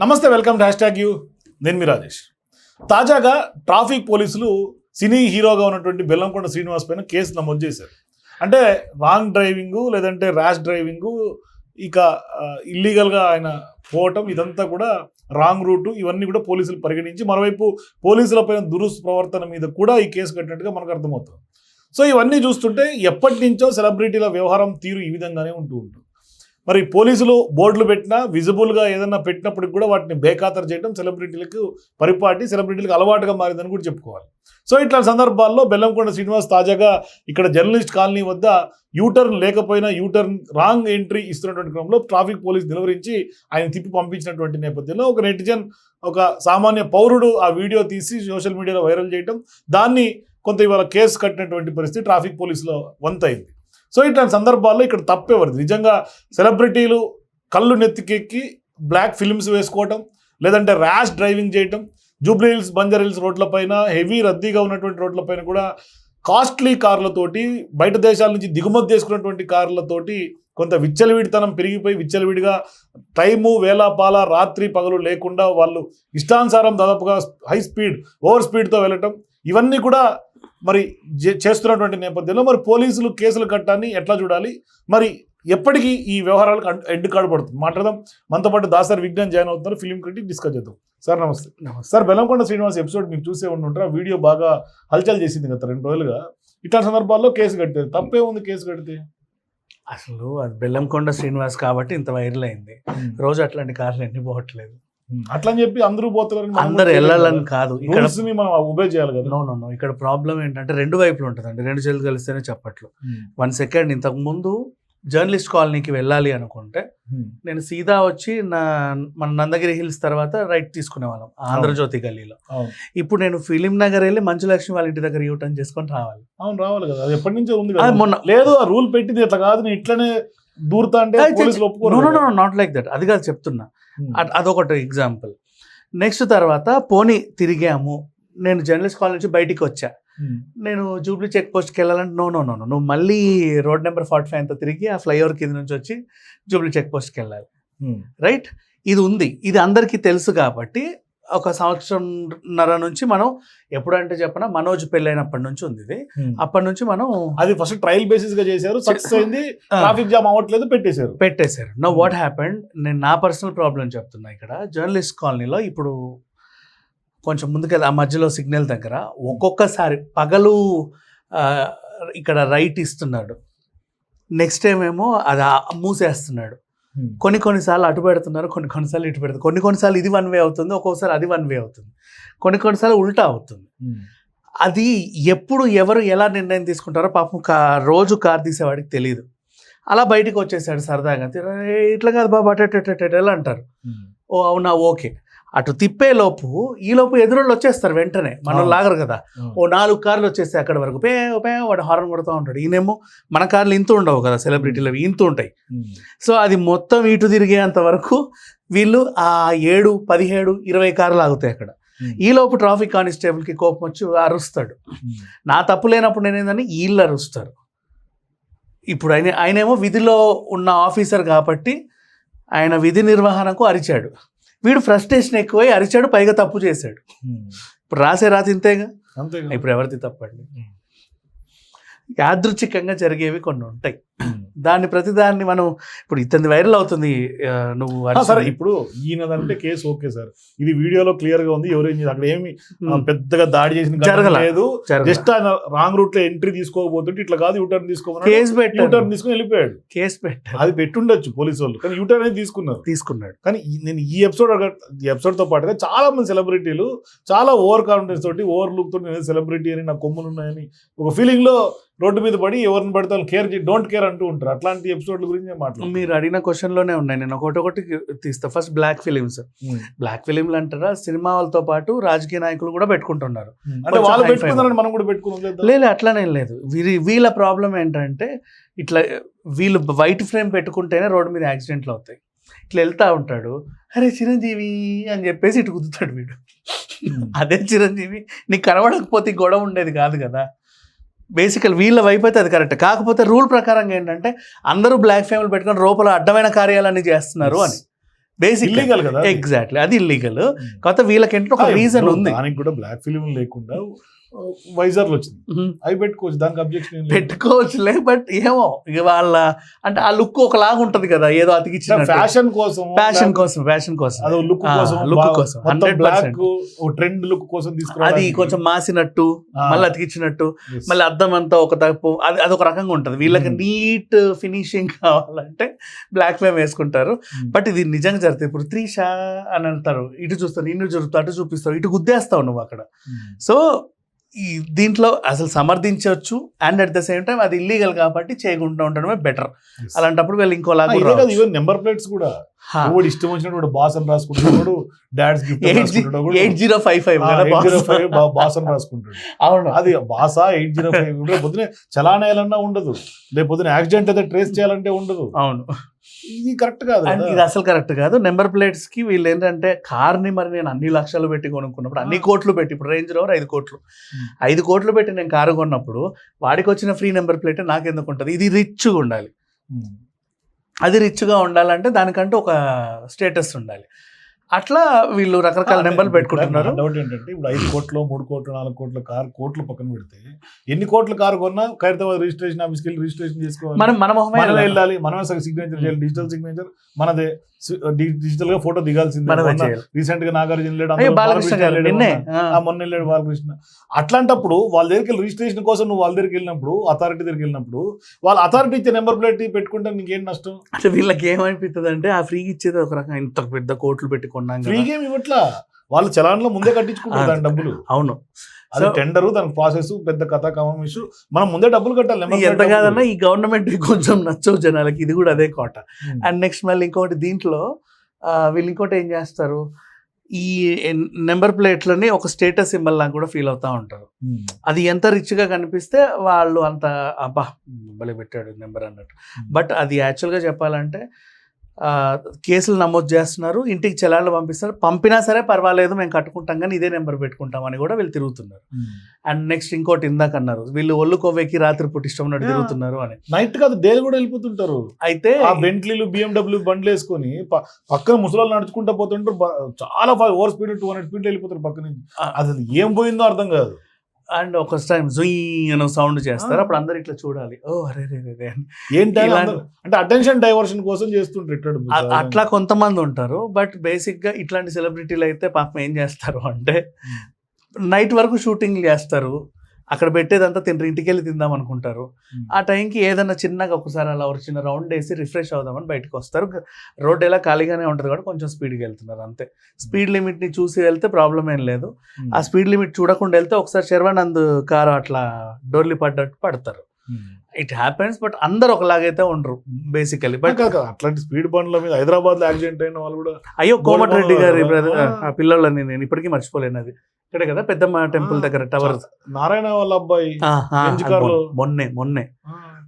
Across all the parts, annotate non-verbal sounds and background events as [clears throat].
నమస్తే welcome hash tag you. నేను మీ రాజేష్. తాజాగా ట్రాఫిక్ పోలీసులు సినీ హీరోగా ఉన్నటువంటి బెల్లంకొండ శ్రీనివాస్ పైన కేసు నమోదు చేశారు. అంటే రాంగ్ డ్రైవింగ్ లేదంటే ర్యాష్ డ్రైవింగ్ ఇక ఇల్లీగల్గా ఆయన పోవటం ఇదంతా కూడా రాంగ్ రూటు ఇవన్నీ కూడా పోలీసులు పరిగణించి మరోవైపు పోలీసులపైన పైన దురుప్రవర్తన మీద కూడా ఈ కేసు కట్టినట్టుగా మనకు అర్థమవుతుంది. సో ఇవన్నీ చూస్తుంటే ఎప్పటి నుంచో సెలబ్రిటీల వ్యవహారం తీరు ఈ విధంగానే ఉంటూ ఉంటుంది. మరి పోలీసులు బోర్డులు పెట్టినా విజిబుల్గా ఏదైనా పెట్టినప్పటికి కూడా వాటిని బేఖాతరు చేయడం సెలబ్రిటీలకు పరిపాటి సెలబ్రిటీలకు అలవాటుగా మారిందని కూడా చెప్పుకోవాలి. సో ఇట్లాంటి సందర్భాల్లో బెల్లంకొండ శ్రీనివాస్ తాజాగా ఇక్కడ జర్నలిస్ట్ కాలనీ వద్ద యూటర్న్ లేకపోయినా యూటర్న్ రాంగ్ ఎంట్రీ ఇస్తున్నటువంటి క్రమంలో ట్రాఫిక్ పోలీస్ నిలువరించి ఆయన తిప్పి పంపించినటువంటి నేపథ్యంలో ఒక నెటిజన్ ఒక సామాన్య పౌరుడు ఆ వీడియో తీసి సోషల్ మీడియాలో వైరల్ చేయడం దాన్ని కొంత ఇవాళ కేసు కట్టినటువంటి పరిస్థితి ట్రాఫిక్ పోలీసులో వంతైంది. సో ఇట్లాంటి సందర్భాల్లో ఇక్కడ తప్పేవారు నిజంగా సెలబ్రిటీలు కళ్ళు నెత్తికెక్కి బ్లాక్ ఫిల్మ్స్ వేసుకోవటం లేదంటే ర్యాష్ డ్రైవింగ్ చేయటం జూబ్లీ హిల్స్ బంజర్ హిల్స్ రోడ్లపైన హెవీ రద్దీగా ఉన్నటువంటి రోడ్లపైన కూడా కాస్ట్లీ కార్లతోటి బయట దేశాల నుంచి దిగుమతి చేసుకున్నటువంటి కార్లతోటి కొంత విచ్చలవిడితనం పెరిగిపోయి విచ్చలవిడిగా టైము వేలాపాల రాత్రి పగలు లేకుండా వాళ్ళు ఇష్టానుసారం దాదాపుగా హై స్పీడ్ ఓవర్ స్పీడ్తో వెళ్ళటం ఇవన్నీ కూడా మరి చేస్తున్నటువంటి నేపథ్యంలో మరి పోలీసులు కేసులు కట్టాన్ని ఎట్లా చూడాలి? మరి ఎప్పటికీ ఈ వ్యవహారాలకు అడ్- ఎండ్ కార్డు పడుతుంది. మాట్లాడదాం. మనతో పాటు దాసరి విజ్ఞాన్ జాయిన్ అవుతున్నారు. ఫిలిం క్రిటిక్ డిస్కస్ చేద్దాం. సార్ నమస్తే. సార్ బెల్లంకొండ శ్రీనివాస్ ఎపిసోడ్ మీరు చూసే ఉండి ఉంటారు వీడియో బాగా హల్చల్ చేసింది గత రెండు రోజులుగా. ఇట్లా సందర్భాల్లో కేసు కట్టారు తప్పే ఉంది కేసు కడితే? అసలు అది బెల్లంకొండ శ్రీనివాస్ కాబట్టి ఇంత వైరల్ అయింది. రోజు అట్లాంటి కార్లు ఎన్ని పోవట్లేదు. అట్లా అని చెప్పి అందరూ పోతారని మనం అందరు వెళ్ళాలని కాదు. ఇక్కడ మనం ఒబే చేయాలి కదా. నో నో నో ఇక్కడ ప్రాబ్లం ఏంటంటే రెండు వైపులు ఉంటుందండి. రెండు చేతులు కలిస్తేనే చెప్పట్లు. వన్ సెకండ్ ఇంతకు ముందు జర్నలిస్ట్ కాలనీకి వెళ్ళాలి అనుకుంటే నేను సీదా వచ్చి నా మన నందగిరి హిల్స్ తర్వాత రైట్ తీసుకునే వాళ్ళం ఆంధ్రజ్యోతి గల్లీలో. ఇప్పుడు నేను ఫిలిం నగర్ వెళ్ళి మంచులక్ష్మి వాళ్ళ ఇంటి దగ్గర యూటర్న్ చేసుకొని రావాలి. అవును రావాలి కదా. ఎప్పటి నుంచో ఉంది మొన్న లేదు ఆ రూల్ పెట్టింది ఇట్లా కాదు. నేను ఇట్లనే దూరుతా అంటే నాట్ లైక్ దట్ అది కాదు చెప్తున్నా. Hmm. అదొకటి ఎగ్జాంపుల్ నెక్స్ట్ తర్వాత పోనీ తిరిగాము. నేను జర్నలిస్ట్ కాలేజ్ నుంచి బయటికి వచ్చా. Hmm. నేను జూబ్లీ చెక్ పోస్ట్కి వెళ్ళాలంటే నో నో నో నువ్వు మళ్ళీ రోడ్ నెంబర్ ఫార్టీ ఫైవ్ అంతా తిరిగి ఆ ఫ్లైఓవర్ కింద నుంచి వచ్చి జూబ్లీ చెక్ పోస్ట్కి వెళ్ళాలి. Hmm. రైట్ ఇది ఉంది. ఇది అందరికీ తెలుసు కాబట్టి ఒక సంవత్సరంన్నర నుంచి మనం ఎప్పుడంటే చెప్పిన మనోజ్ పెళ్ళైనప్పటి నుంచి ఉంది ఇది. అప్పటి నుంచి మనం అది ఫస్ట్ ట్రయల్ బేసిస్గా చేశారు సక్సెస్ అయింది ట్రాఫిక్ జామ్ అవ్వట్లేదు పెట్టేశారు. పెట్టేశారు. నో వాట్ హ్యాపెండ్ నేను నా పర్సనల్ ప్రాబ్లం చెప్తున్నా ఇక్కడ. జర్నలిస్ట్ కాలనీలో ఇప్పుడు కొంచెం ముందుకెళ్ళి ఆ మధ్యలో సిగ్నల్ దగ్గర ఒక్కొక్కసారి పగలు ఇక్కడ రైట్ ఇస్తున్నాడు. నెక్స్ట్ టైం ఏమో అది మూసేస్తున్నాడు. కొన్ని కొన్నిసార్లు అటు పెడుతున్నారు కొన్ని కొన్నిసార్లు ఇటు పెడుతున్నారు. కొన్ని కొన్నిసార్లు ఇది వన్ వే అవుతుంది ఒక్కొక్కసారి అది వన్ వే అవుతుంది. కొన్ని కొన్నిసార్లు ఉల్టా అవుతుంది. Hmm. అది ఎప్పుడు ఎవరు ఎలా నిర్ణయం తీసుకుంటారో పాపం కా రోజు కార్ తీసేవాడికి తెలియదు అలా బయటికి వచ్చేసాడు సరదాగా. "ఏ, ఇట్లా కాదు బాబా అటు అటు, అటు, అటు, అటు" ఎలా అంటారు. Hmm. ఓ అవునా ఓకే. అటు తిప్పే లోపు ఈ లోపు ఎదురోళ్ళు వచ్చేస్తారు వెంటనే మనం. లాగరు కదా. ఓ నాలుగు కార్లు వచ్చేస్తాయి అక్కడ వరకు పే పే వాడు హార్న్ కొడుతూ ఉంటాడు ఈయనేమో మన కార్లు ఇంత ఉండవు కదా సెలబ్రిటీలు ఇంత ఉంటాయి. సో అది మొత్తం ఇటు తిరిగేంత వరకు వీళ్ళు ఆ ఏడు పదిహేడు ఇరవై కార్లు ఆగుతాయి అక్కడ Hmm. ఈ లోపు ట్రాఫిక్ కానిస్టేబుల్కి కోపం వచ్చి అరుస్తాడు. నా తప్పు లేనప్పుడు నేను ఏందని వీళ్ళు అరుస్తారు ఇప్పుడు ఆయన ఆయనేమో విధిలో ఉన్న ఆఫీసర్ కాబట్టి ఆయన విధి నిర్వహణకు అరిచాడు వీడు ఫ్రస్ట్రేషన్ ఎక్కువై అరిచాడు పైగా తప్పు చేశాడు. ఇప్పుడు రాసే రాతి ఇంతేగా. ఇప్పుడు ఎవరిది తప్పండి. యాదృచ్ఛికంగా జరిగేవి కొన్ని ఉంటాయి. [clears throat] దాన్ని ప్రతిదాన్ని మనం ఇప్పుడు ఇతని వైరల్ అవుతుంది నువ్వు సరే. ఇప్పుడు ఈయనదంటే కేసు ఓకే సార్ ఇది వీడియోలో క్లియర్గా ఉంది ఎవరేం అక్కడ ఏమి. పెద్దగా దాడి చేసిన. లేదు. జస్ట్ ఆయన రాంగ్ రూట్లో ఎంట్రీ తీసుకోకపోతుంటే ఇట్లా కాదు యూటర్న్ తీసుకోమన్నాడు కేసు పెట్టాడు యూటర్న్ తీసుకుని వెళ్ళిపోయాడు కేసు పెట్టాడు అది పెట్టుండొచ్చు పోలీసు వాళ్ళు కానీ యూటర్న్ అనేది తీసుకున్నారు తీసుకున్నాడు కానీ నేను ఈ ఎపిసోడ్ ఈ ఎపిసోడ్తో పాటుగా చాలా మంది సెలబ్రిటీలు చాలా ఓవర్ కాన్ఫిడెన్స్ తోటి ఓవర్ లుక్ తోటి సెలబ్రిటీ అని నా కొమ్ములు ఉన్నాయని ఒక ఫీలింగ్లో రోడ్డు మీద పడి ఎవరిని పడితే వాళ్ళు కేర్ డోంట్ కేర్ అంటూ ఉంటారు. అట్లాంటి ఎపిసోడ్ల గురించి మాట్లాడుతున్నాను మీరు అడిగిన క్వశ్చన్లోనే ఉన్నాయి. నేను ఒకటి ఒకటి తీస్తా. First black films. బ్లాక్ ఫిలింలు అంటారా? సినిమా వాళ్ళతో పాటు రాజకీయ నాయకులు కూడా పెట్టుకుంటున్నారు. అంటే వాళ్ళు పెట్టుకున్నారని మనం కూడా పెట్టుకున్నాం లేదు? అట్లానే లేదు. వీరి వీళ్ళ ప్రాబ్లం ఏంటంటే ఇట్లా వీళ్ళు వైట్ ఫ్రేమ్ పెట్టుకుంటేనే రోడ్డు మీద యాక్సిడెంట్లు అవుతాయి. ఇట్లా వెళ్తా ఉంటాడు. అరే చిరంజీవి అని చెప్పేసి ఇటు కుదుతాడు వీడు. అదే చిరంజీవి నీకు కనబడకపోతే గొడవ ఉండేది కాదు కదా. బేసికల్ వీళ్ళ వైపు అయితే అది కరెక్ట్. కాకపోతే రూల్ ప్రకారం ఏంటంటే అందరూ బ్లాక్ ఫ్రేమ్లు పెట్టుకొని లోపల అడ్డమైన కార్యాలన్నీ చేస్తున్నారు అని. బేసిక్ ఇల్లీగల్ కదా. ఎగ్జాక్ట్లీ అది ఇల్లీగల్ కాకపోతే వీళ్ళకి ఏంటంటే ఒక రీజన్ ఉంది. దానికి కూడా బ్లాక్ ఫిలిం లేకుండా వైజార్లు వచ్చింది. అవి పెట్టుకోవచ్చు దానికి అబ్జెక్షన్ పెట్టుకోవచ్చులే బట్ ఏమో ఇక వాళ్ళ అంటే ఆ లుక్ ఒకలాగా ఉంటది కదా ఏదో అతికిచ్చిన ఫ్యాషన్ కోసం ఫ్యాషన్ కోసం ఫ్యాషన్ కోసం అదో లుక్ కోసం బా- కోసం, 100%. బ్లాక్ ట్రెండ్ లుక్ కోసం అది తీసుకురావడానికి. కొంచెం మాసినట్టు మళ్ళీ అతికిచ్చినట్టు. మళ్ళీ అద్దం అంతా ఒక తప్పు అది అదొక రకంగా ఉంటది వీళ్ళకి. నీట్ ఫినిషింగ్ కావాలంటే బ్లాక్ ఫ్లేమ్ వేసుకుంటారు. బట్ ఇది నిజంగా జరుగుతుంది ఇప్పుడు త్రీషా అని అంటారు ఇటు చూస్తారు ఇటు చూస్తారు అటు చూపిస్తారు ఇటు గుద్దేస్తావు నువ్వు అక్కడ. సో ఈ దీంట్లో అసలు సమర్థించవచ్చు and at the same time అది ఇల్లీగల్ కాబట్టి చేయకుండా ఉండడమే బెటర్. అలాంటప్పుడు వీళ్ళు ఇంకోలాగా ఈవెన్ నెంబర్ ప్లేట్స్ కూడా. ఇష్టం వచ్చినట్టు బాస్ అని రాసుకుంటాడు dad's gift eight zero five five zero. Five boss అని రాసుకుంటాడు. అవును. అది బాసా ఎయిట్ జీరో ఫైవ్ పొద్దున చలానా వేయాలన్నా ఉండదు. రేపు పొద్దున యాక్సిడెంట్ అయితే ట్రేస్ చేయాలంటే ఉండదు. అవును. ఇది కరెక్ట్ కాదు అండ్. ఇది అసలు కరెక్ట్ కాదు నెంబర్ ప్లేట్స్కి వీళ్ళు ఏంటంటే కార్ని మరి నేను అన్ని లక్షలు పెట్టి కొనుక్కున్నప్పుడు అన్ని కోట్లు పెట్టి ఇప్పుడు రేంజ్ రోవర్ ఐదు కోట్లు. ఐదు కోట్లు పెట్టి నేను కారు కొన్నప్పుడు వాడికి వచ్చిన ఫ్రీ నెంబర్ ప్లేట్ నాకు ఎందుకు ఉంటుంది ఇది రిచ్గా ఉండాలి. అది రిచ్గా ఉండాలంటే దానికంటూ ఒక స్టేటస్ ఉండాలి అట్లా వీళ్ళు రకరకాల నెంబర్లు పెట్టుకుంటున్నారు. డౌట్ ఏంటంటే ఇప్పుడు ఐదు కోట్లు మూడు కోట్లు నాలుగు కోట్ల కార్ కోట్లు పక్కన పెడితే ఎన్ని కోట్ల కారు కొన్నా ఖైరతాబాద్ రిజిస్ట్రేషన్ ఆఫీస్కి వెళ్ళి రిజిస్ట్రేషన్ చేసుకోవాలి. మనం మన మొహమే మనమే వెళ్ళాలి. మనమే సిగ్నేచర్ చేయాలి డిజిటల్ సిగ్నేచర్ మనదే డిజిటల్గా ఫోటో దిగాల్సిందే. రీసెంట్గా నాగార్జున మొన్న. వెళ్ళాడు బాలకృష్ణ. అట్లాంటప్పుడు వాళ్ళ దగ్గరికి రిజిస్ట్రేషన్ కోసం నువ్వు వాళ్ళ దగ్గరికి వెళ్ళినప్పుడు అథారిటీ దగ్గరికి వెళ్ళినప్పుడు వాళ్ళ అథారిటీ ఇచ్చే నెంబర్ ప్లేట్ పెట్టుకుంటే నీకేం నష్టం? అంటే వీళ్ళకి ఏమనిపిస్తుంది అంటే ఆ ఫ్రీ ఇచ్చేది ఒక రకం ఇంత పెద్ద కోట్లు పెట్టి కొన్నాం ఫ్రీ కదా. గేమ్ ఇవ్వట్లా? వాళ్ళు చలాన్లో ముందే కట్టించుకుంటారు. దాని డబ్బులు. అవును. అది టెండర్ దాని ప్రాసెస్ పెద్ద కథ కమం ఇష్యూ. మనం ముందే డబ్బులు కట్టాలి ఎంత కాదన్నా. ఈ గవర్నమెంట్ కొంచెం నచ్చవు జనాలకి ఇది కూడా అదే కోట. అండ్ నెక్స్ట్ మళ్ళీ ఇంకోటి దీంట్లో వీళ్ళు ఇంకోటి ఏం చేస్తారు? ఈ నెంబర్ ప్లేట్లని ఒక స్టేటస్ సింబల్ లాగా కూడా ఫీల్ అవుతా ఉంటారు. అది ఎంత రిచ్గా కనిపిస్తే వాళ్ళు అంత అబ్బా భలే పెట్టాడు నెంబర్ అన్నట్టు. బట్ అది యాక్చువల్గా చెప్పాలంటే కేసులు నమోదు చేస్తున్నారు ఇంటికి చలాన్లు పంపిస్తారు పంపినా సరే పర్వాలేదు మేము కట్టుకుంటాం కానీ ఇదే నెంబర్ పెట్టుకుంటాం అని కూడా వీళ్ళు తిరుగుతున్నారు Hmm. అండ్ నెక్స్ట్ ఇంకోటి ఇందాక అన్నారు వీళ్ళు ఒళ్ళు కొవ్వెక్కి రాత్రి పూట ఇష్టం ఉన్నట్టు. తిరుగుతున్నారు అని నైట్ కాదు డేలు కూడా వెళ్ళిపోతుంటారు అయితే ఆ బెంట్లీలు బిఎండబ్ల్యూ బండ్లు వేసుకొని పక్కన ముసలాలు నడుచుకుంటూ పోతుంటారు చాలా over speed two hundred speed వెళ్ళిపోతారు పక్క నుంచి ఆ. అసలు ఏం పోయిందో అర్థం కాదు అండ్ ఒక టైం జుయ్ అని సౌండ్ చేస్తారు. అప్పుడు అందరు ఇట్లా చూడాలి. ఓ అరే రే రే. ఏంటి అంటే అటెన్షన్ డైవర్షన్ కోసం చేస్తుంటారు అట్లా కొంతమంది ఉంటారు. బట్ బేసిక్గా ఇట్లాంటి సెలబ్రిటీలు అయితే పాపం ఏం చేస్తారు అంటే నైట్ వరకు షూటింగ్ చేస్తారు. అక్కడ పెట్టేదంతా తింటారు ఇంటికి వెళ్ళి తిందాం అనుకుంటారు. ఆ టైంకి ఏదైనా చిన్నగా ఒకసారి అలా ఒక చిన్న రౌండ్ వేసి రిఫ్రెష్ అవుదామని బయటకు వస్తారు. రోడ్ ఎలా ఖాళీగానే ఉంటుంది కాబట్టి కొంచెం స్పీడ్గా వెళ్తున్నారు అంతే. స్పీడ్ లిమిట్ని చూసి వెళ్తే ప్రాబ్లం ఏం లేదు. ఆ స్పీడ్ లిమిట్ చూడకుండా వెళ్తే ఒకసారి శర్వానంద్ కారు అట్లా డోర్లి పడ్డట్టు పడతారు. ఇట్ హ్యాపెన్స్ బట్ అందరు ఒకలాగైతే ఉండరు బేసికలీ బట్. అట్లాంటి స్పీడ్ బండ్ల మీద హైదరాబాద్లో యాక్సిడెంట్ అయిన వాళ్ళు కూడా అయ్యో గారి బ్రదర్ ఆ. ఆ పిల్లలని నేను ఇప్పటికీ మర్చిపోలేను అది. ఇక్కడే కదా పెద్దమ్మ టెంపుల్ దగ్గర టవర్. నారాయణ వాళ్ళ అబ్బాయి. మొన్నే మొన్నే.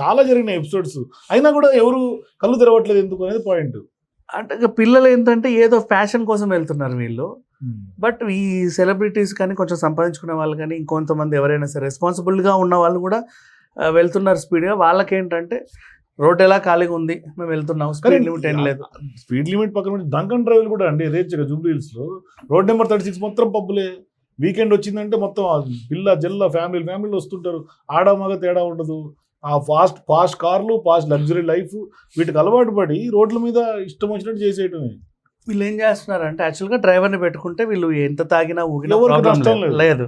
చాలా జరిగినాయి ఎపిసోడ్స్ అయినా కూడా ఎవరు కళ్ళు తెరవట్లేదు ఎందుకు అనేది పాయింట్ అంటే పిల్లలు ఏంటంటే ఏదో ఫ్యాషన్ కోసం వెళ్తున్నారు వీళ్ళు. బట్ ఈ సెలబ్రిటీస్ కానీ కొంచెం సంపాదించుకునే వాళ్ళు కానీ ఇంకొంతమంది ఎవరైనా సరే రెస్పాన్సిబుల్గా ఉన్న వాళ్ళు కూడా వెళ్తున్నారు స్పీడ్గా. వాళ్ళకి ఏంటంటే రోడ్ ఎలా ఖాళీగా ఉంది మేము వెళ్తున్నాం. స్పీడ్ లిమిట్ ఏం లేదు. స్పీడ్ లిమిట్ పక్కన డంకన్ డ్రైవ్ కూడా అండి రేచగా జూబ్లీ హిల్స్లో రోడ్ నెంబర్ థర్టీ సిక్స్ మొత్తం పబ్బులే. వీకెండ్ వచ్చిందంటే మొత్తం పిల్ల జల్ల ఫ్యామిలీ ఫ్యామిలీలు వస్తుంటారు. ఆడ మగ తేడా ఉండదు. ఆ ఫాస్ట్ ఫాస్ట్ కార్లు ఫాస్ట్ లగ్జరీ లైఫ్ వీటికి అలవాటు పడి రోడ్ల మీద ఇష్టం వచ్చినట్టు చేసేయటమే. వీళ్ళు ఏం చేస్తున్నారు అంటే యాక్చువల్గా డ్రైవర్ని పెట్టుకుంటే వీళ్ళు ఎంత తాగినా ఊగినా ప్రాబ్లం లేదు. లేదు.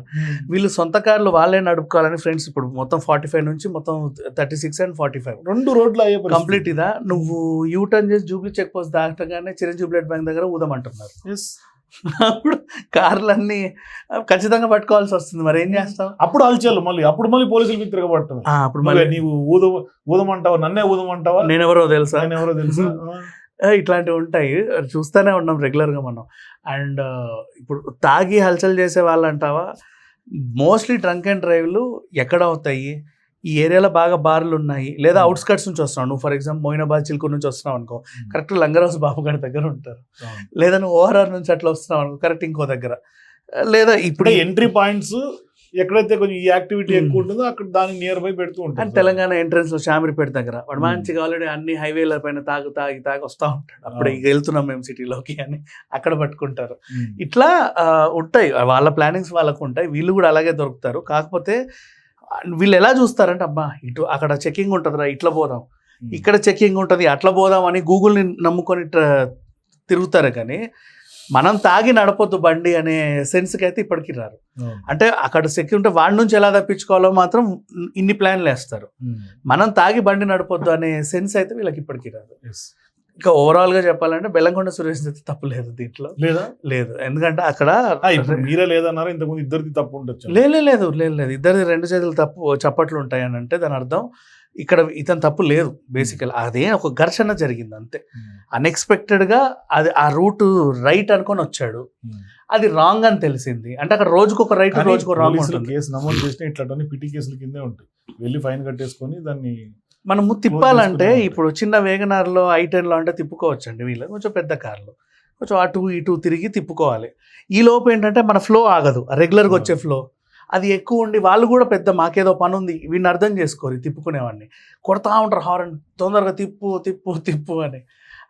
వీళ్ళు సొంత కార్లు వాళ్ళే నడుపుకోవాలని ఫ్రెండ్స్ ఇప్పుడు మొత్తం ఫార్టీ ఫైవ్ నుంచి మొత్తం thirty six and forty five రెండు రోడ్లు అయ్యే. కంప్లీట్ ఇదా? నువ్వు యూ టర్న్ చేసి జూబ్లీ చెక్ పోస్ట్ దాటగానే చిరంజీవి బ్లడ్ బ్యాంక్ దగ్గర ఊదమంటున్నారు. అప్పుడు కార్లన్నీ ఖచ్చితంగా పట్టుకోవాల్సి వస్తుంది. మరి ఏం చేస్తాం అప్పుడు అల్చాలు మళ్ళీ. అప్పుడు మళ్ళీ పోలీసులు మీద తిరగబడటం ఆ, అప్పుడు మళ్ళీ నీవు ఊద ఊదమంటావా? నన్నే ఊదమంటావా? నేనెవరో తెలుసా? ఆయన ఎవరో తెలుసా [laughs] ఇట్లాంటివి ఉంటాయి. చూస్తూనే ఉన్నాం రెగ్యులర్గా మనం. అండ్ ఇప్పుడు తాగి హల్చల్ చేసే వాళ్ళు అంటావా? మోస్ట్లీ ట్రంక్ అండ్ డ్రైవ్లు ఎక్కడ అవుతాయి? ఈ ఏరియాలో బాగా బార్లు ఉన్నాయి. లేదా. అవుట్స్కట్స్ నుంచి వస్తున్నావు. నువ్వు ఫర్ ఎగ్జాంపుల్ మోయినాబాద్ చిలుకూరు నుంచి వస్తున్నావు అనుకో. కరెక్ట్ లంగరాజు బాబు గారి దగ్గర ఉంటారు. లేదా నువ్వు ఓఆర్ఆర్ నుంచి అట్లా వస్తున్నావు అనుకో. కరెక్ట్ ఇంకో దగ్గర. లేదా ఇప్పుడు ఎంట్రీ పాయింట్స్ ఎక్కడైతే కొంచెం ఈ యాక్టివిటీ. ఎక్కువ ఉంటుందో అక్కడ దానికి నియర్ బై పెడుతూ ఉంటారు తెలంగాణ ఎంట్రన్స్లో షామిరిపేట దగ్గర వాడు. మంచిగా ఆల్రెడీ అన్ని హైవేల పైన తాగు తాగి తాగి వస్తా ఉంటాడు అప్పుడు. ఇక వెళ్తున్నాం మేము సిటీలోకి అని అక్కడ పట్టుకుంటారు. ఇట్లా ఉంటాయి వాళ్ళ ప్లానింగ్స్ వాళ్ళకు ఉంటాయి వీళ్ళు కూడా అలాగే దొరుకుతారు కాకపోతే వీళ్ళు ఎలా చూస్తారంటే అబ్బా ఇటు అక్కడ చెకింగ్ ఉంటుందిరా ఇట్లా పోదాం. ఇక్కడ చెకింగ్ ఉంటుంది అట్లా పోదాం అని గూగుల్ని నమ్ముకొని తిరుగుతారు కానీ మనం తాగి నడపొద్దు బండి అనే సెన్స్కి అయితే ఇప్పటికీ రారు. అంటే అక్కడ సెక్యూరిటీ వాడి నుంచి ఎలా తప్పించుకోవాలో మాత్రం ఇన్ని ప్లాన్లు వేస్తారు. Hmm. మనం తాగి బండి నడపొద్దు అనే సెన్స్ అయితే వీళ్ళకి ఇప్పటికీ రాదు. ఇంకా ఓవరాల్గా చెప్పాలంటే బెల్లంకొండ సురేష్ అయితే తప్పు లేదు దీంట్లో. లేదా? లేదు. ఎందుకంటే అక్కడ మీరే లేదన్నారు ఇంతకుముందు ఇద్దరిది తప్పు ఉండొచ్చు. లే లే- లేదు లేదు లేదు. ఇద్దరిది రెండు చేతులు తప్పు చప్పట్లు ఉంటాయి అని అంటే దాని అర్థం ఇక్కడ ఇతను తప్పు లేదు బేసికల్ అదే ఒక ఘర్షణ జరిగింది అంతే. Hmm. అన్ఎక్స్పెక్టెడ్గా అది ఆ రూట్ రైట్ అనుకొని వచ్చాడు. Hmm. అది రాంగ్ అని తెలిసింది. అంటే అక్కడ రోజుకు ఒక రైట్ రోజుకు రాంగ్ ఉంటుంది. కేసు నమోదు చేసిన ఇట్లాంటి పిటి కేసుల కిందే ఉంటాయి. వెళ్ళి ఫైన్ కట్టేసుకొని దాన్ని మనము తిప్పాలంటే ఇప్పుడు చిన్న వేగనార్లో ఐ టెన్లో అంటే తిప్పుకోవచ్చు అండి వీళ్ళు కొంచెం పెద్ద కార్లు. కొంచెం అటు ఇటు తిరిగి తిప్పుకోవాలి. ఈ లోపు ఏంటంటే మన ఫ్లో ఆగదు. రెగ్యులర్గా వచ్చే ఫ్లో అది ఎక్కువ ఉండి వాళ్ళు కూడా పెద్ద మాకేదో పని ఉంది. వీడిని అర్థం చేసుకోరు తిప్పుకునేవాడిని. కొడతా ఉంటారు హారన్ తొందరగా తిప్పు తిప్పు తిప్పు అని.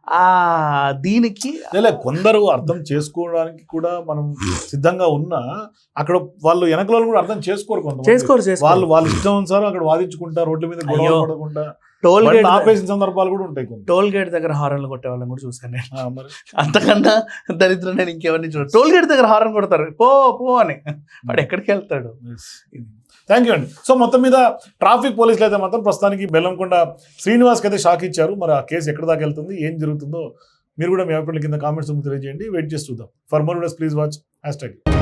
ఆ దీనికి లే కొందరు అర్థం చేసుకోవడానికి కూడా మనం సిద్ధంగా ఉన్నా అక్కడ వాళ్ళు వెనకల కూడా అర్థం చేసుకోరు కొంతమంది. చేసుకోరు వాళ్ళు చేసుకోరు. వాళ్ళు ఇష్టం అనుసారం అక్కడ వాదించుకుంటా రోడ్ల మీద గొడవ. పడకుండా. టోల్ గేట్ ఆపేసిన సందర్భాలు కూడా ఉంటాయి టోల్ గేట్ దగ్గర హారన్లు కొట్టే వాళ్ళని కూడా చూశాను నేను. అంతకన్నా దరిద్రం నేను ఇంకెవరిని చూడ టోల్ గేట్ దగ్గర హారన్ కొడతారు. పో పో అని. వాడు ఎక్కడికి వెళ్తాడు? థ్యాంక్ యూ అండి. సో మొత్తం మీద ట్రాఫిక్ పోలీసులు అయితే మాత్రం ప్రస్తుతానికి బెల్లంకొండ శ్రీనివాస్కి అయితే షాక్ ఇచ్చారు. మరి ఆ కేసు ఎక్కడ దాకా వెళ్తుంది? ఏం జరుగుతుందో మీరు కూడా మీ అభిప్రాయాల కింద కామెంట్స్ తెలియజేయండి. వెయిట్ చేసి చూద్దాం. For more please watch hashtag